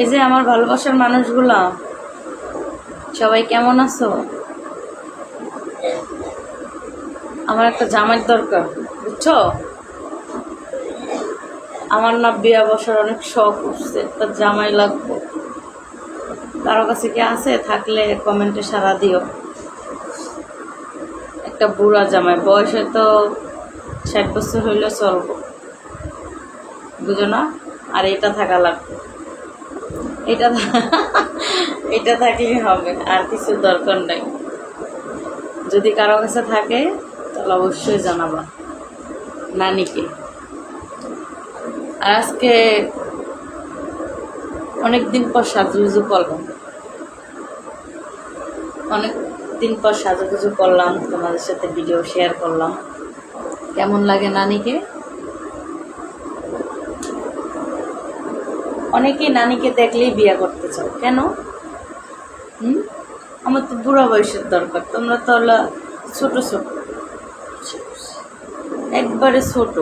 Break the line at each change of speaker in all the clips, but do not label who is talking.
এই যে আমার ভালোবাসার মানুষগুলা, সবাই কেমন আছো? আমার একটা জামাইয়ের দরকার, বুঝছ? আমার না বিয়া বসার অনেক শখ উঠছে, একটা জামাই লাগবে। কারও কাছে কি আছে? থাকলে কমেন্টে সারা দিও। একটা বুড়া জামাই, বয়সে তো ষাট বছর হইলে চলবো। বুঝো না? আর এটা থাকা লাগবে। এটা এটা থাকলেই হবে, আর কিছু দরকার নেই। যদি কারও কাছে থাকে, তাহলে অবশ্যই জানাবা, নানিকে। আর আজকে অনেক দিন পর সাজুগুজু করলাম। অনেক দিন পর সাজুগুজু করলাম, তোমাদের সাথে ভিডিও শেয়ার করলাম। কেমন লাগে নানিকে? অনেকেই নানিকে দেখলেই বিয়ে করতে চাও কেন? হুম? আমার তো বুড়া বয়সের দরকার, তোমরা তো হলো ছোট ছোট। একবারে ছোট।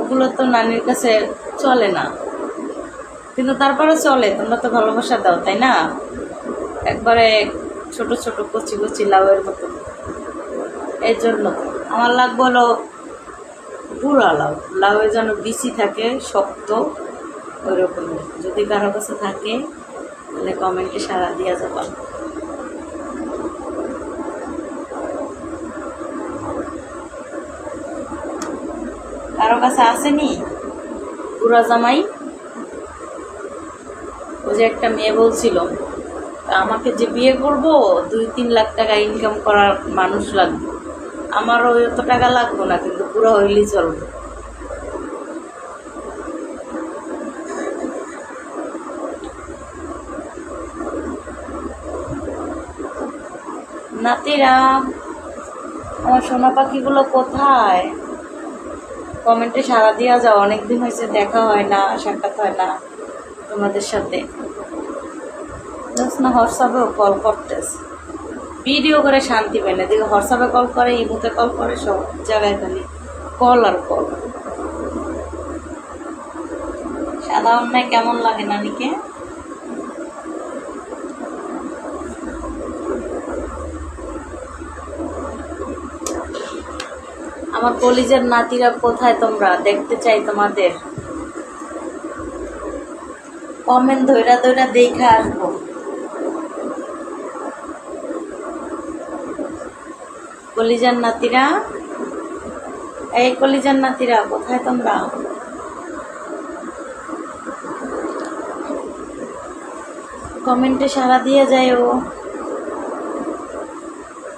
ওগুলো তো নানির কাছে চলে না। কিন্তু তারপরে চলে, তোমরা তো ভালোবাসা দাও, তাই না? একবারে ছোট ছোট কচি কচি লাউয়ের মতো। এই জন্য আমার লাগবে হলো বুড়া লাউ। লাউয়ে যেন বিচি থাকে, শক্ত ওই রকমের যদি কারও কাছে থাকে তাহলে কমেন্টে সারা দিয়া যাবা। কারও কাছে আসেনি? পুরা জামাই? ও যে একটা মেয়ে বলছিল আমাকে যে বিয়ে করব, দুই তিন লাখ টাকা ইনকাম করার মানুষ লাগবে। আমারও এত টাকা লাগবে না, কিন্তু পুরো হইলেই চলবে। নাতিরা, আমার সোনা পাখিগুলো কোথায়? কমেন্টে সারা দিয়া যাও, অনেকদিন হয়েছে দেখা হয় না, সাক্ষাৎ হয় না তোমাদের সাথে। না হোয়াটসঅ্যাপেও কল করতেছে। ভিডিও করে শান্তি পাই না, দেখো হোয়াটসঅ্যাপে কল করে, ইমুতে কল করে, সব জায়গায় খালি কল আর কল। অন্যায় কেমন লাগে নানিকে? আমার কলিজার নাতিরা কোথায় তোমরা? দেখতে চাই তোমাদের। কমেন্ট ধৈরা ধৈরা দেখে আসব। কলিজার নাতিরা? এই কলিজার নাতিরা, কোথায় তোমরা? কমেন্টে সারা দিয়ে যায় ও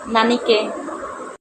নানিকে।